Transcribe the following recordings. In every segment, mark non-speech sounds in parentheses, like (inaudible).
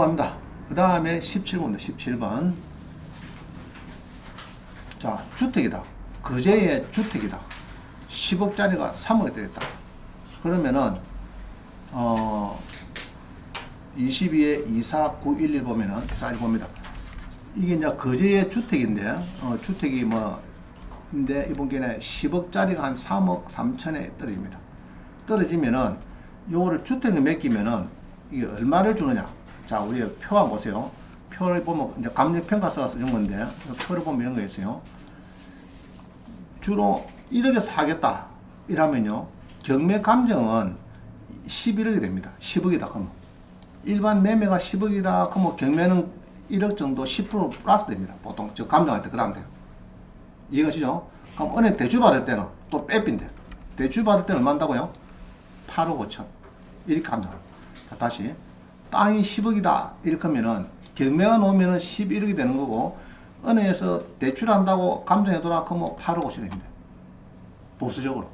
넘어갑니다. 그 다음에 17번입니다. 17번. 자, 주택이다. 거제의 주택이다. 10억짜리가 3억이 되겠다. 그러면은, 어, 22에 24911 보면은, 자, 이거 봅니다. 이게 이제 거제의 주택인데, 어, 주택이 뭐, 인데, 이번 기회에 10억짜리가 한 3억 3천에 떨어집니다. 떨어지면은, 요거를 주택을 맡기면은, 이게 얼마를 주느냐. 자, 우리 표 한번 보세요. 표를 보면, 이제 감정평가서가 쓰는 건데, 이 표를 보면 이런 거 있어요. 주로 1억에 사겠다. 이러면요. 경매 감정은 11억이 됩니다. 10억이다. 그러면. 일반 매매가 10억이다. 그러면 경매는 1억 정도 10% 플러스 됩니다. 보통 저 감정할 때 그다음 돼요. 이해가시죠? 그럼 은행 대출 받을 때는 또 빼빈대. 대출 받을 때는 얼마 한다고요? 8억 5천. 이렇게 합니다. 자, 다시. 땅이 10억이다. 이렇게 하면은 경매가 놓으면은 11억이 되는 거고 은행에서 대출한다고 감정해 둬라 그러면 8억 5천입니다. 보수적으로.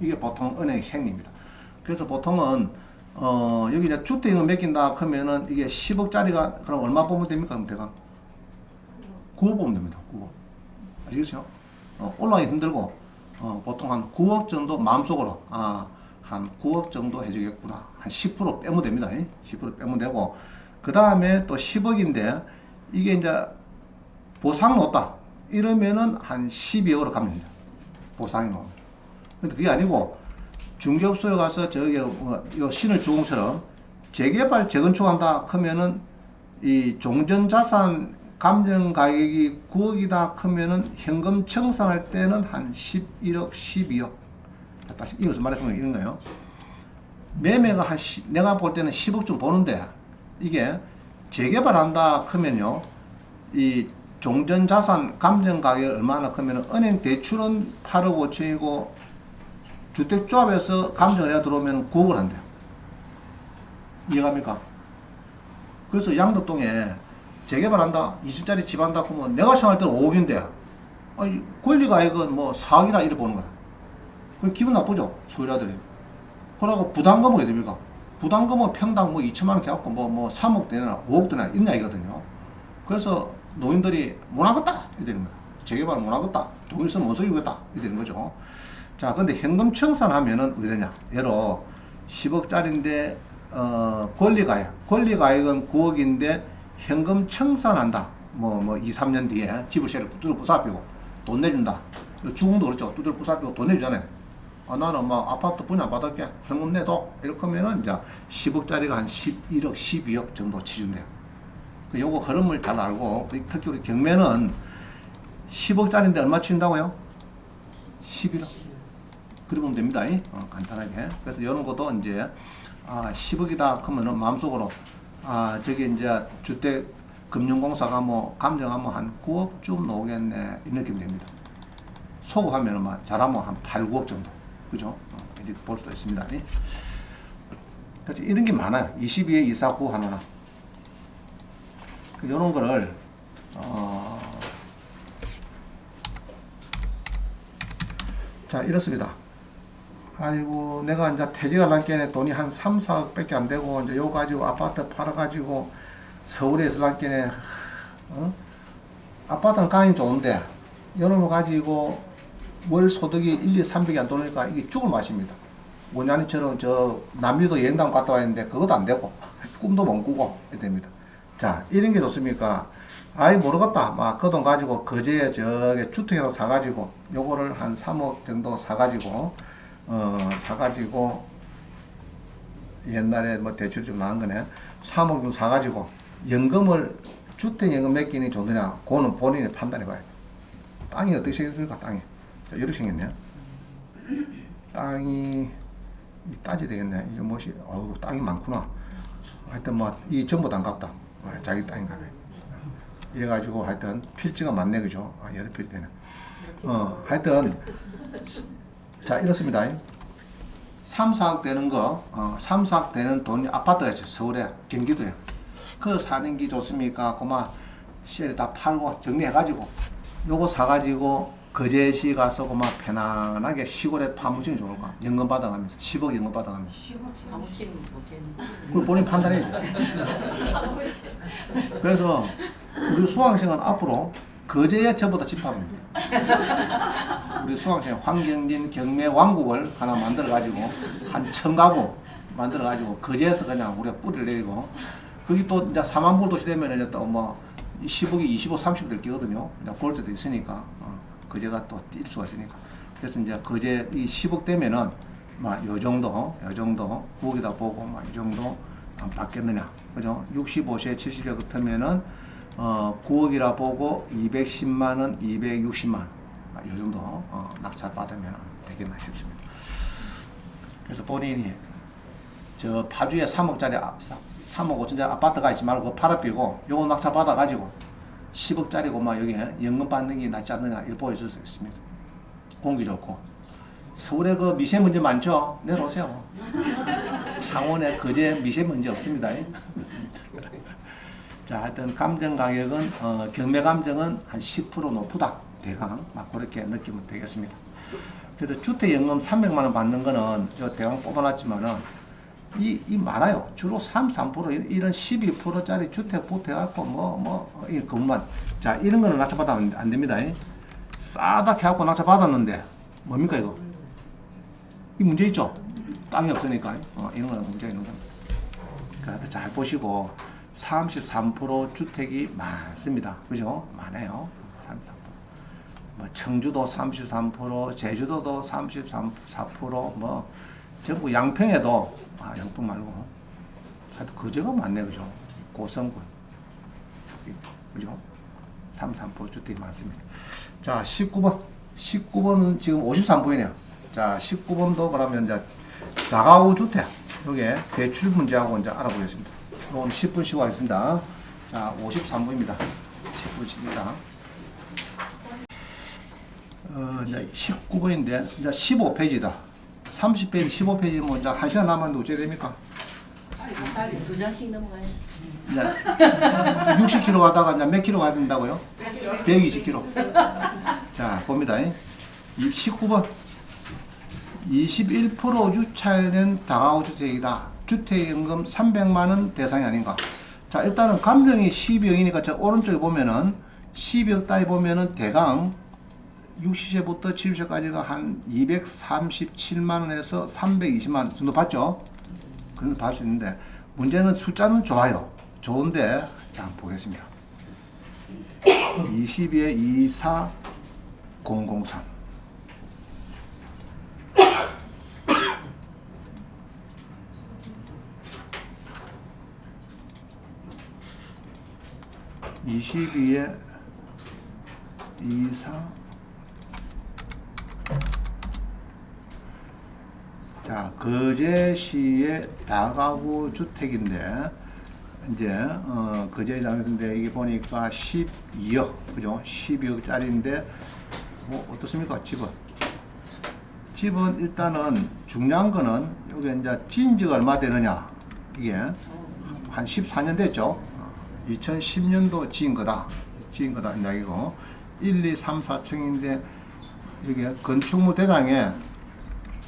이게 보통 은행의 생리입니다. 그래서 보통은 어 여기 이제 주택을 맡긴다 그러면은 이게 10억짜리가 그럼 얼마 보면 됩니까? 그럼 대강 9억 보면 됩니다. 9억. 아시겠어요? 어, 올라가기 힘들고 어, 보통 한 9억 정도 마음속으로 아, 한 9억 정도 해주겠구나. 한 10% 빼면 됩니다. 이. 10% 빼면 되고 그 다음에 또 10억인데 이게 이제 보상 놓다 이러면은 한 12억으로 가면 됩니다. 보상이 나오면. 근데 그게 아니고 중개업소에 가서 저기 뭐, 요 신을 주공처럼 재개발 재건축한다 그러면은 이 종전자산 감정 가격이 9억이다 그러면은 현금 청산할 때는 한 11억, 12억. 다시 이어서 말해보면 이런 거예요. 매매가 한 10, 내가 볼 때는 10억쯤 보는데 이게 재개발한다 그러면요. 이 종전 자산 감정 가격이 얼마나 크면 은행 대출은 8억 5천이고 주택조합에서 해야 들어오면 9억을 한대요. 이해갑니까? 그래서 양덕동에 재개발한다, 20짜리 집 한다 그러면 내가 생각할 때 5억인데 아니, 권리가액은 뭐 4억이라 이래 보는 거야. 그 기분 나쁘죠? 소유자들이. 그러고 부담금은 어떻게 됩니까? 부담금은 평당 뭐 2천만 원 이렇게 갖고 뭐, 뭐 3억 되나 5억 되나 있냐 이거든요. 그래서 노인들이 못 하겠다 이러는 거야. 재개발 못 하겠다. 돈 있으면 못 쓰겠다 이러는 거죠. 자, 근데 현금 청산하면은 어떻게 되냐? 예로 10억짜리인데 어, 권리가액. 권리가액은 9억인데 현금 청산한다. 뭐, 뭐, 2, 3년 뒤에 집을 세를 두들 부사피고 돈 내준다. 주공도 그렇죠. 두들 부사피고 돈 내주잖아요. 아, 나는 막 아파트 분양 받을게. 현금 내도. 이렇게 하면은 이제 10억짜리가 한 11억, 12억 정도 치준대요. 그 요거 흐름을 잘 알고, 특히 우리 경매는 10억짜리인데 얼마 치준다고요? 11억. 그러면 됩니다. 이? 어, 간단하게. 그래서 이런 것도 이제, 아, 10억이다. 그러면은 마음속으로, 아, 저기 이제 주택 금융공사가 뭐 감정하면 한 9억쯤 나오겠네. 이 느낌이 됩니다. 소급하면은 막 잘하면 한 8, 9억 정도. 그죠? 어, 이제 볼 수도 있습니다. 이? 그래서 이런 게 많아요. 22에 249 하나. 이런 거를, 어, 자, 이렇습니다. 아이고, 내가 이제 퇴직을 한께에 돈이 한 3, 4억 밖에 안 되고, 이제 요 가지고 아파트 팔아가지고 서울에 있을 한께에, 어? 아파트는 강이 좋은데, 이놈을 가지고 월 소득이 1, 2, 300이 안 돌으니까 이게 죽을 맛입니다. 원장님처럼 저 남미도 여행당 갔다 왔는데 그것도 안 되고, (laughs) 꿈도 못 꾸고, 이렇게 됩니다. 자, 이런 게 좋습니까? 아이 모르겠다. 막 그 돈 가지고 거제에 저기 주택 하나 사가지고 요거를 한 3억 정도 사가지고 어 사가지고 옛날에 뭐 대출 좀 나온 거네. 3억 정도 사가지고 연금을 주택 연금 몇 개니 좋느냐? 그거는 본인이 판단해 봐야 돼. 땅이 어떻게 생겼습니까? 땅이. 자, 이렇게 생겼네요. 땅이 이 따지 되겠네. 이게 뭐시? 어우 땅이 많구나. 하여튼 뭐 이 전부 다 안갑다. 아, 자기 땅인가 봐. 이래가지고 하여튼 필지가 많네 그죠? 아, 여러 필지는. 어 하여튼 자 이렇습니다. 3, 4억 되는 거, 어, 3, 4억 되는 돈이 아파트가 있어요. 서울에, 경기도에. 그 사는 게 좋습니까? 그만 시에 다 팔고 정리해가지고 요거 사가지고 거제시 가서 그만 편안하게 시골에 파묻히는 게 좋을까? 연금 받아가면서 10억 연금 받아가면서 아무치는 못했는데. 그걸 본인 판단해야 돼. 그래서 우리 수강생은 앞으로 거제에 저보다 집합입니다. 우리 수강생 황경진 경매 왕국을 하나 만들어 가지고 한 천가구 만들어 가지고 거제에서 그냥 우리가 뿌리를 내리고 거기 또 이제 4만 불 도시 되면 이제 또뭐 10억이 25, 30이 될 거거든요. 이제 그럴 때도 있으니까 어, 거제가 또 뛸 수가 있으니까 그래서 이제 거제 이 10억 되면은 막요 정도 요 정도 9억이다 보고 막이 정도 안 받겠느냐 그죠? 65세 70세 같으면은 어 9억이라 보고 210만 원, 260만 원, 아, 요 정도 어, 낙찰 받으면 되겠나 싶습니다. 그래서 본인이 저 파주에 3억짜리 3억 5천짜리 아파트 가 있지 말고 그거 팔아삐고 요거 낙찰 받아 가지고 10억짜리고 막 여기 연금 받는 게 낫지 않느냐 이렇게 보여줄 수 있습니다. 공기 좋고 서울에 그 미세먼지 많죠? 내려오세요. 창원에 그제 미세먼지 없습니다. 그렇습니다. 자, 하여튼 감정 가격은 어, 경매 감정은 한 10% 높다. 대강 막 그렇게 느끼면 되겠습니다. 그래서 주택 연금 300만 원 받는 거는 요 대강 뽑아놨지만은 이, 이 많아요. 주로 33% 이- 이런 12%짜리 주택 보태갖고 뭐 뭐 이 것만 자 이런 거는 낙찰받아 안, 안 됩니다. 싸다 해갖고 낙찰받았는데 뭡니까 이거? 이 문제 있죠? 땅이 없으니까 어, 이런 거는 문제 있는 겁니다. 그래도 잘 보시고 33% 주택이 많습니다. 그죠? 많아요. 33%. 뭐 청주도 33%, 제주도도 33%뭐 전국 양평에도 아 양평 말고 하여튼 그제가 많네 그죠? 고성군 그죠? 33% 주택이 많습니다. 자 19번 19번은 지금 53분이네요. 자 19번도 그러면 이제 다가구 주택 요게 대출 문제하고 이제 알아보겠습니다. 오늘 10분 쉬고 하겠습니다. 자 53분입니다. 10분 쉽니다. 어, 이제 19번인데 이제 15페이지다. 30페이지, 15페이지 뭐 이제 한 시간 남았는데 어째 됩니까? 두 장씩 넘어가요. 이제 60km 가다가 이제 몇 킬로 가야 된다고요? 120km. 자, 봅니다. 이 19번. 21% 유찰된 다가구 주택이다. 주택연금 300만원 대상이 아닌가. 자, 일단은 감정이 12억이니까 저 오른쪽에 보면은 12억 따위 보면은 대강 60세부터 70세까지가 한 237만원에서 320만원 정도 받죠? 그런 거 받을 수 있는데 문제는 숫자는 좋아요. 좋은데 자 보겠습니다. 22에 24 003 22에 24 자, 거제시의 다가구 주택인데 이제 어 거제에 나왔는데 이게 보니까 12억 그죠? 12억짜리인데 뭐 어떻습니까? 집은 집은 일단은 중요한 거는 여기 이제 진지가 얼마 되느냐 이게 한 14년 됐죠. 2010년도 지은 거다. 지은 거다 이야기고 1, 2, 3, 4층인데 이게 건축물 대장에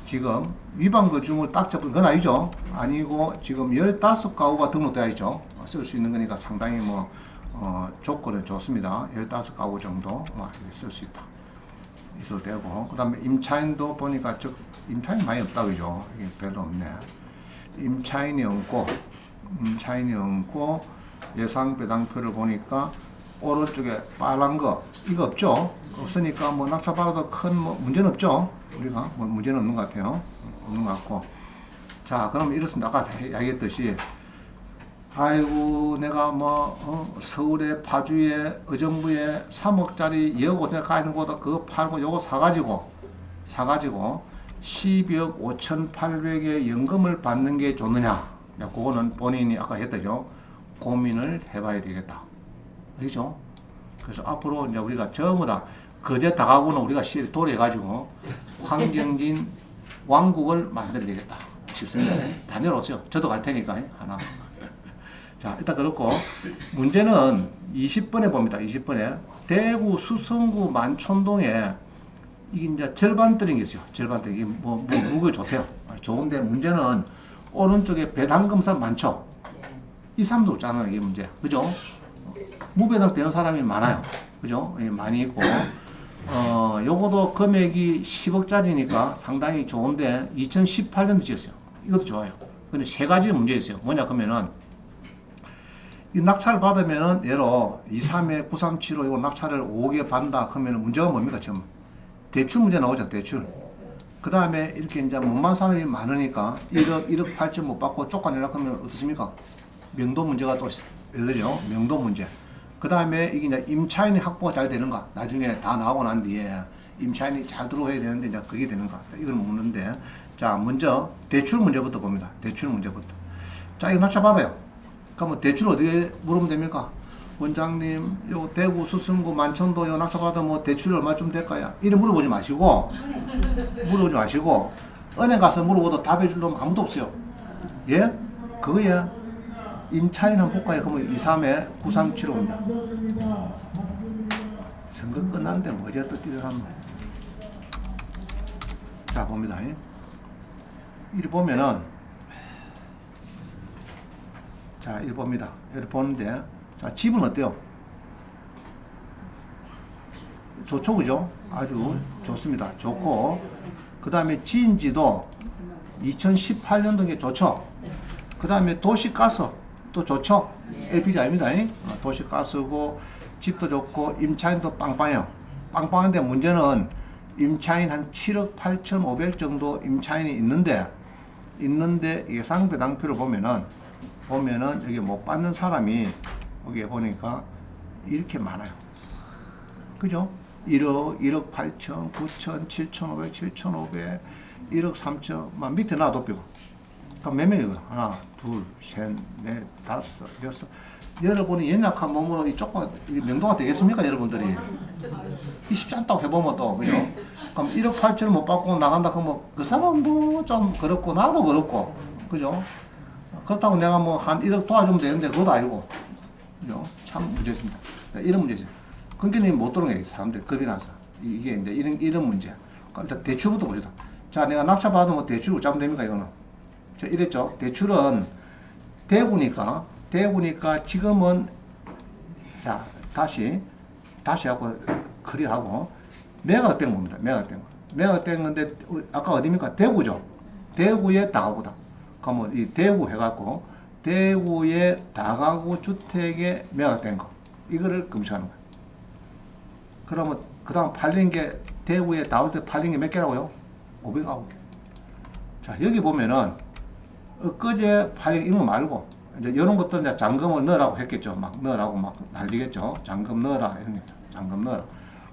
지금 위반 거주물 딱 잡은 건 아니죠. 아니고 지금 15가구가 등록되어 있죠. 쓸 수 있는 거니까 상당히 뭐 어, 조건은 좋습니다. 15가구 정도 쓸수 있다. 있어도 되고 그 다음에 임차인도 보니까 즉 임차인이 많이 없다 그죠? 이게 별로 없네. 임차인이 없고 임차인이 없고 예상 배당표를 보니까 오른쪽에 빨간 거 이거 없죠? 없으니까 뭐 낙찰 받아도 큰 뭐 문제는 없죠? 우리가 뭐 문제는 없는 것 같아요. 없는 것 같고 자 그럼 이렇습니다. 아까 이야기했듯이 아이고 내가 뭐 어, 서울에 파주에 의정부에 3억짜리 2억 5천에 가 있는 거다 그거 팔고 요거 사가지고 사가지고 12억 5,800의 연금을 받는 게 좋느냐 야, 그거는 본인이 아까 했다죠 고민을 해봐야 되겠다 알겠죠? 그래서 앞으로 이제 우리가 전부 다 거제 다가구는 우리가 실 도래해가지고 황경진 왕국을 만들어야 되겠다 싶습니다. 다 내려오세요. 저도 갈 테니까 하나. 자 일단 그렇고 문제는 20번에 봅니다. 20번에 대구 수성구 만촌동에 이게 이제 절반 떨인 게 있어요. 절반 떨인 게 뭐, 뭐 무게 좋대요. 아, 좋은데 문제는 오른쪽에 배당금산 많죠. 예. 이 사람도 없잖아요. 이게 문제. 그죠? 무배당 되는 사람이 많아요. 그죠? 예, 많이 있고. 어, 요거도 금액이 10억짜리니까 상당히 좋은데 2018년도 지었어요. 이것도 좋아요. 근데 세 가지 문제 있어요. 뭐냐 그러면은 이 낙찰을 받으면은 예로 2, 3에 9, 3, 7호 이거 낙찰을 5억에 받는다 그러면 문제가 뭡니까 지금 대출 문제 나오죠 대출 그 다음에 이렇게 이제 못만 사람이 많으니까 1억 1억 8천 못 받고 쫓아내려고 하면 어떻습니까 명도 문제가 또 열리죠 명도 문제 그 다음에 이게 이제 임차인이 확보가 잘 되는가 나중에 다 나오고 난 뒤에 임차인이 잘 들어와야 되는데 이제 그게 되는가 이걸 묻는데 자 먼저 대출 문제부터 봅니다 대출 문제부터 자 이거 낙찰 받아요 그러면 대출 어디에 물으면 됩니까? 원장님, 요 대구 수성구 만천도 요 받으면 뭐 대출 얼마쯤 될까요? 이래 물어보지 마시고 물어보지 마시고 은행 가서 물어봐도 답해 줄 놈 아무도 없어요. 예? 그거야. 임차인 한번 볼까요? 그러면 2, 3에 9, 3, 7, 5입니다. 선거 끝났는데 뭐지 또 뛰어가면 자 봅니다. 이리 보면은 자, 이리 봅니다. 이리 보는데, 자, 집은 어때요? 좋죠, 그죠? 아주 좋습니다. 좋고, 그 다음에 지인지도 2018년도에 게 좋죠? 그 다음에 도시가스 또 좋죠? LPG 아닙니다. 잉? 어, 도시가스고, 집도 좋고, 임차인도 빵빵해요. 빵빵한데 문제는 임차인 한 7억 8천 5백 정도 임차인이 있는데, 있는데, 이게 상배당표를 보면은, 보면은 여기 못 받는 사람이 여기 보니까 이렇게 많아요. 그죠? 1억, 1억 8천, 9천, 7천 5백, 7천 5백, 1억 3천, 막 밑에 놔 높이고. 그럼 몇 명이고? 하나, 둘, 셋, 넷, 다섯, 여섯. 여러분이 연약한 몸으로 이 조금 이 명도가 되겠습니까, 여러분들이? 이 쉽지 않다고 해보면 또, 그죠? 그럼 1억 8천을 못 받고 나간다 그러면 그 사람도 좀 그렇고, 나도 그렇고, 그죠? 그렇다고 내가 뭐 한 1억 도와주면 되는데 그것도 아니고 그죠? 참 문제입니다. 이런 문제죠. 그러니까 못 들어오는 게 사람들 겁이 나서 이- 이게 이제 이런 이런 문제. 그러니까 일단 대출부터 보자. 자, 내가 낙찰 받으면 대출 어쩌면 됩니까 이거는? 자, 이랬죠. 대출은 대구니까 대구니까 지금은 자 다시 다시 하고 클리하고 매각된 겁니다. 매각된 거. 매각된 건데 아까 어디입니까? 대구죠. 대구의 다가구다. 그러면 이 대구 해갖고 대구의 다가구 주택에 매각된 거 이거를 검증하는 거예요. 그러면 그 다음 팔린 게 대구에 다올 때 팔린 게 몇 개라고요? 509개. 자 여기 보면은 엊그제 팔린 이거 말고 이제 이런 것들 이제 잔금을 넣으라고 했겠죠. 막 넣으라고 막 난리겠죠. 잔금 넣어라 이런 게 잔금 넣어라.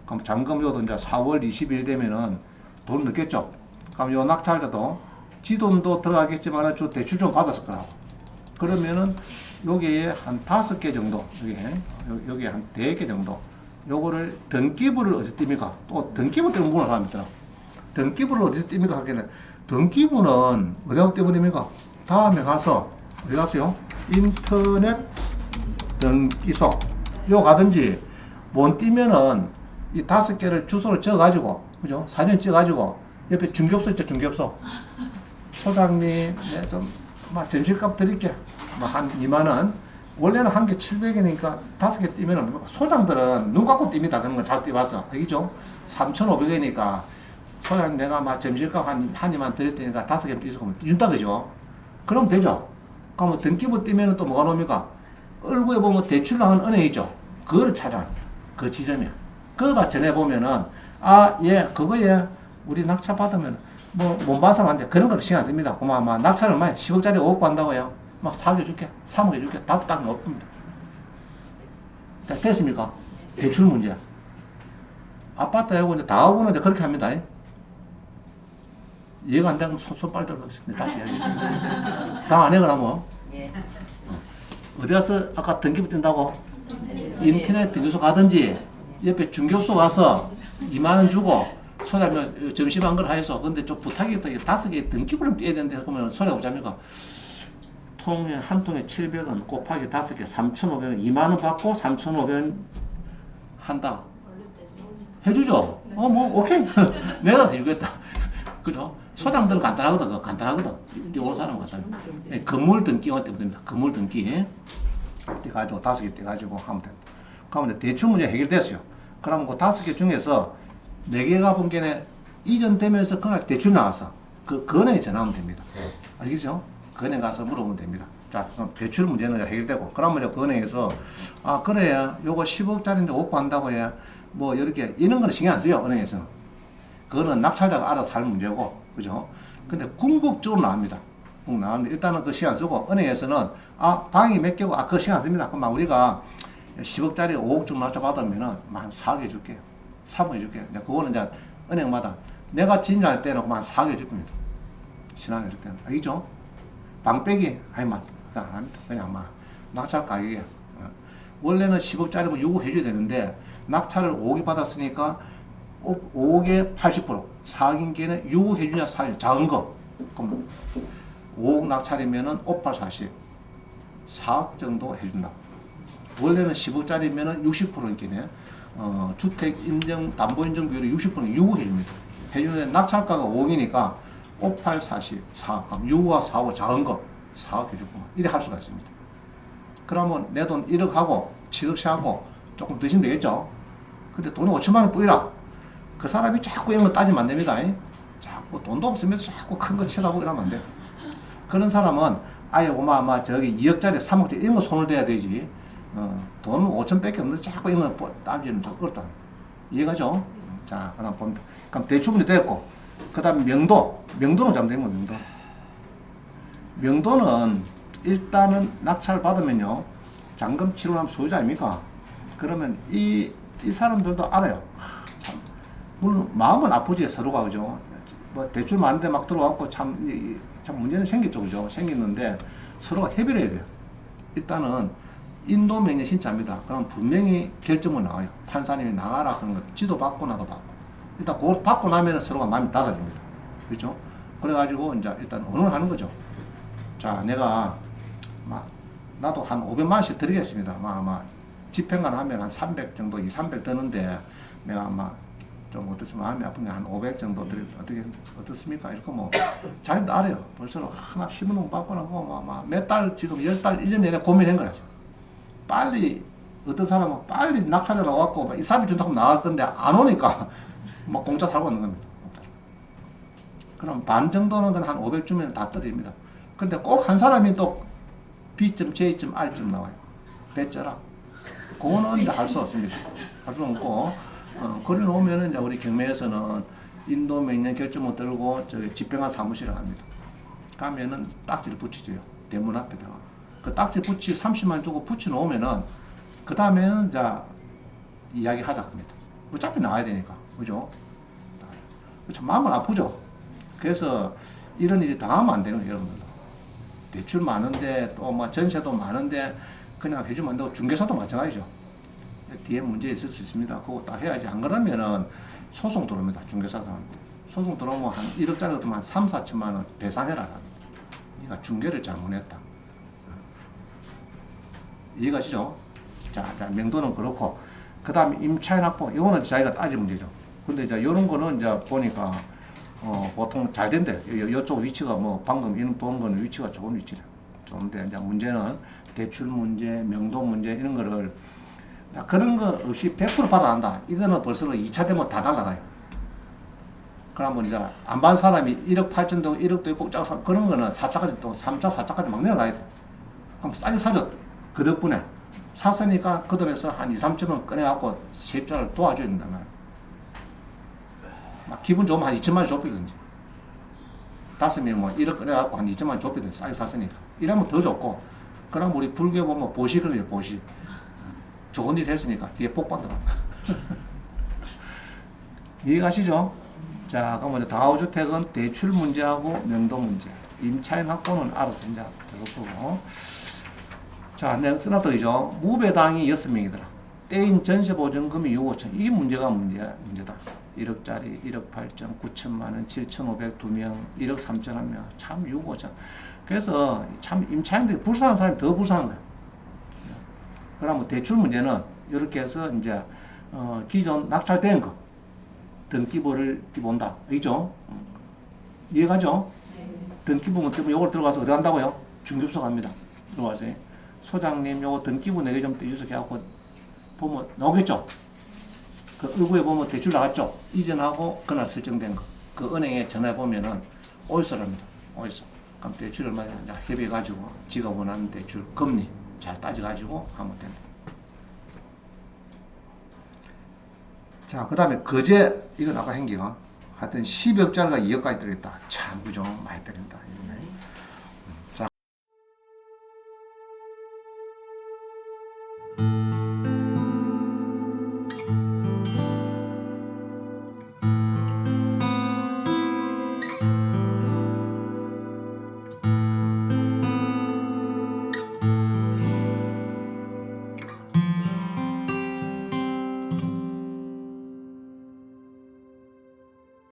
그럼 잔금료도 이제 4월 20일 되면은 돈 넣겠죠. 그럼 요 낙찰 때도 지 돈도 들어가겠지만 저 대출 좀 받았을 거라고. 그러면은 여기에 한 다섯 개 정도, 여기에 요- 여기에 한 네 개 정도. 요거를 등기부를 어디 띱니까? 또 등기부 때문에 물어는 사람 있더라. 등기부를 어디서 띱니까? 하기는 등기부는 어디하고 띄면 됩니까? 다음에 가서 어디 가세요? 인터넷 등기소 요 가든지 못 띄면은 이 다섯 개를 주소를 적어가지고 그죠? 사진 찍어가지고 옆에 중개업소 있죠 중개업소 소장님 네, 좀막 점심값 드릴게 뭐한 2만 원 원래는 한 개 700원이니까 다섯 개 띄면은 소장들은 눈 감고 띱니다 그런 거잘 띄봐서 알겠죠? 3,500원이니까 소장 내가 막 점심값 한, 한 입만 드릴 테니까 다섯 개 띄서 준다 그죠? 그럼 되죠? 그러면 등기부 띄면은 또 뭐가 나옵니까? 얼굴에 보면 대출 나온 은행 있죠? 그걸 찾아 그 지점이야 그거다 전해보면은 아 예 그거에 우리 낙찰 받으면 뭐 못 봐서 안 돼. 그런 거 신경 안 씁니다. 그만 막 낙찰을 막 10억짜리 5억 받는다고요. 막 4억 해줄게. 3억 해줄게. 답딱 없습니다. 자, 됐습니까? 대출 문제. 아파트하고 이제 다하고는 이제 그렇게 합니다. 이해가 안 되면 손, 손 빨리 들어가겠습니다. 다시 이야기. 다안 해, 그러면. 예. 어디 가서 아까 등기부 뜬다고? 인터넷 등기소 가든지 옆에 중개업소 가서 2만 원 주고 소장님 점심 한걸 하여서 근데 좀 부탁이 있다 다섯 개 등기부를 떼야 되는데 그러면 소장 오자니까 통에 한 통에 700원 곱하기 다섯 개 3,500원 2만 원 받고 3,500원 한다 해주죠 어, 뭐, 오케이. (laughs) 내가 해주겠다. 그죠? 소장들은 간단하거든. 간단하거든. 이제 오는 사람은 간단해. 예, 건물 등기 때문에 됩니다. 건물 등기. 떼가지고 다섯 개 떼가지고 하면 된다. 그러면 대출 문제 해결됐어요. 그러면 그 다섯 개 중에서 네 개가 본 게는 이전되면서 그날 대출 나왔어. 그 건행에 전화하면 됩니다. 아시겠죠? 건행 가서 물어보면 됩니다. 자, 그럼 대출 문제는 해결되고, 그러면 이제 건행에서, 아, 그래, 요거 10억짜리인데 못 판다고 해. 뭐, 이렇게, 이런 거는 신경 안 써요, 은행에서는. 그거는 낙찰자가 알아서 할 문제고, 그죠? 근데 궁극적으로 나옵니다. 궁 나왔는데, 일단은 그 시간 쓰고, 은행에서는, 아, 방이 몇 개고, 아, 그 시간 씁니다. 그럼 우리가 10억짜리 5억 정도 낙찰 받으면은, 한 4억 해줄게요. 3억 해줄게요. 이제 그거는 이제 은행마다 내가 진료할 때는 그만 4억 해줄 겁니다. 신앙 해줄 때는. 알겠죠? 방 빼기, 아이만, 그냥 안 합니다. 그냥 막, 낙찰 가격이야. 어. 원래는 10억짜리면 6억 해줘야 되는데, 낙찰을 5억이 받았으니까, 5억에 80%, 4억인 게는 6억 해주냐, 4억, 작은 거. 그럼 5억 낙찰이면은 5, 8, 40, 4억 정도 해준다. 원래는 10억짜리면은 60%인게네. 어, 주택 인정, 담보 인정 비율이 60%는 6억 해줍니다. 해주는데 낙찰가가 5억이니까 5, 8, 40, 4억. 그럼 6와 4억 작은 거 4억 해주구만. 이래 할 수가 있습니다. 그러면 내 돈 1억 하고 7억씩 하고 조금 드시면 되겠죠? 근데 돈이 5천만 원 뿌이라. 그 사람이 자꾸 이런 거 따지면 안 됩니다. 이. 자꾸 돈도 없으면서 자꾸 큰 거 쳐다보고 이러면 안 돼. 그런 사람은 아예 오마마 저기 2억짜리 3억짜리 이런 거 손을 대야 되지. 어, 돈은 5천 밖에 없는데 자꾸 이런 거 따지면 좀 그렇다. 이해가죠? 자, 그 다음 봅니다. 그럼 대출문제 됐고, 그 다음 명도. 명도는 잘못된 거 명도. 명도는 일단은 낙찰 받으면요. 잔금 치료하면 소유자 아닙니까? 그러면 이, 이 사람들도 알아요. 물론 마음은 아프지 서로가 그죠? 뭐 대출 많은데 막 들어왔고 참, 이- 참 문제는 생겼죠 그죠? 생겼는데 서로가 협의를 해야 돼요. 일단은 인도 명령 신청합니다. 그럼 분명히 결정은 나와요. 판사님이 나가라 그런 거 지도 받고 나도 받고 일단 그걸 받고 나면은 서로가 마음이 달라집니다. 그렇죠? 그래가지고 이제 일단 언어를 하는 거죠. 자, 내가 막 나도 한 500만 원씩 드리겠습니다. 아마 아마 집행관 하면 한 300 정도, 2, 300 드는데 내가 아마 좀 어떻습니까? 마음이 아픈데 한500 정도 드리 어떻게 어떻습니까? 이렇게 뭐 자기도 알아요. 벌써 하나 신문동 받고 나고 몇달 지금 열 달, 1년 내내 고민한 거야. 빨리 어떤 사람은 빨리 낙찰자 나왔고 막 2, 3일 준다고 나갈 건데 안 오니까 (laughs) 막 공짜 살고 있는 겁니다. 그럼 반 정도는 한 500주면 다 떨어집니다. 근데 꼭 한 사람이 또 B점, J점, R점 나와요. 배짜라. 그거는 이제 할 수 없습니다. 할 수 없고, 어, 그래 놓으면은 우리 경매에서는 인도 명령 결정 못 들고 저기 집행관 사무실을 갑니다. 가면은 딱지를 붙이줘요. 대문 앞에다가. 그 딱지 붙이 30만 주고 붙여 놓으면은 그 다음에는 이제 이야기 하자 겁니다. 어차피 나와야 되니까. 그죠? 참 마음은 아프죠? 그래서 이런 일이 당하면 안 되는 거예요, 여러분들도. 대출 많은데 또 뭐 전세도 많은데 그냥 해주면 안 되고 중개사도 마찬가지죠. 뒤에 문제 있을 수 있습니다. 그거 다 해야지. 안 그러면은 소송 들어옵니다. 중개사들한테. 소송 들어오면 한 1억짜리 같으면 한 3, 4천만 원 배상해라. 네가 중개를 잘못했다. 이해가시죠? 자, 자, 명도는 그렇고, 그 다음에 임차인 확보, 이거는 자기가 따질 문제죠. 근데 이제 이런 거는 이제 보니까, 어, 보통 잘 된대. 요, 요쪽 위치가 뭐, 방금 이런 본 거는 위치가 좋은 위치래. 좋은데, 이제 문제는 대출 문제, 명도 문제, 이런 거를, 자, 그런 거 없이 100% 받아난다. 이거는 벌써 2차 되면 다 날아가요. 그러면 이제 안반 사람이 1억 8천도 1억도 있고 짝 사- 그런 거는 4차까지 또 3차 4차까지 막 내려가야 돼. 그럼 싸게 사줬. 그 덕분에 샀으니까 그 돈에서 한 2, 3천 원 꺼내갖고 세입자를 도와줘야 된단. 막 기분 좋으면 한 2천만 원 좁히든지. 다섯 명뭐 1억 꺼내갖고 한 2천만 원 좁히든지 싸게 샀으니까. 이러면 더 좋고. 그럼 우리 불교 보면 보시거든요, 보시. 좋은 일 했으니까 뒤에 복 받더라. (laughs) 이해가시죠? 자, 그럼 이제 다우주택은 대출 문제하고 명도 문제, 임차인 확보는 알아서 이제 그거 보고. 자, 내가 쓰나더이죠. 무배당이 6명이더라. 떼인 전세 보증금이 6, 5천. 이게 문제가 문제야, 문제다. 1억짜리 1억 8천, 9천만 원, 7,500 2명, 1억 3천 한 명. 참 6, 5천. 그래서 참 임차인들이 불쌍한 사람이 더 불쌍한 거야. 그러면 대출 문제는 이렇게 해서 이제 어, 기존 낙찰된 거 등기부를 띠본다. 알겠죠? 음. 이해가죠? 등기부문 때문에 요걸 들어가서 어디 한다고요? 중급소 갑니다. 들어가세요. 소장님 요거 등기부 4개 좀 떼주세요. 해갖고 보면 나오겠죠? 그 얼굴에 보면 대출 나왔죠? 이전하고 그날 설정된 거. 그 은행에 전화해 보면은 올서랍니다. 올서. 그럼 대출을 이제 협의해가지고 지가 원하는 대출 금리 잘 따져가지고 하면 된다. 자, 그 다음에 거제, 이건 아까 행기가 하여튼 10억짜리가 2억까지 들어있다. 참, 그죠? 많이 때린다.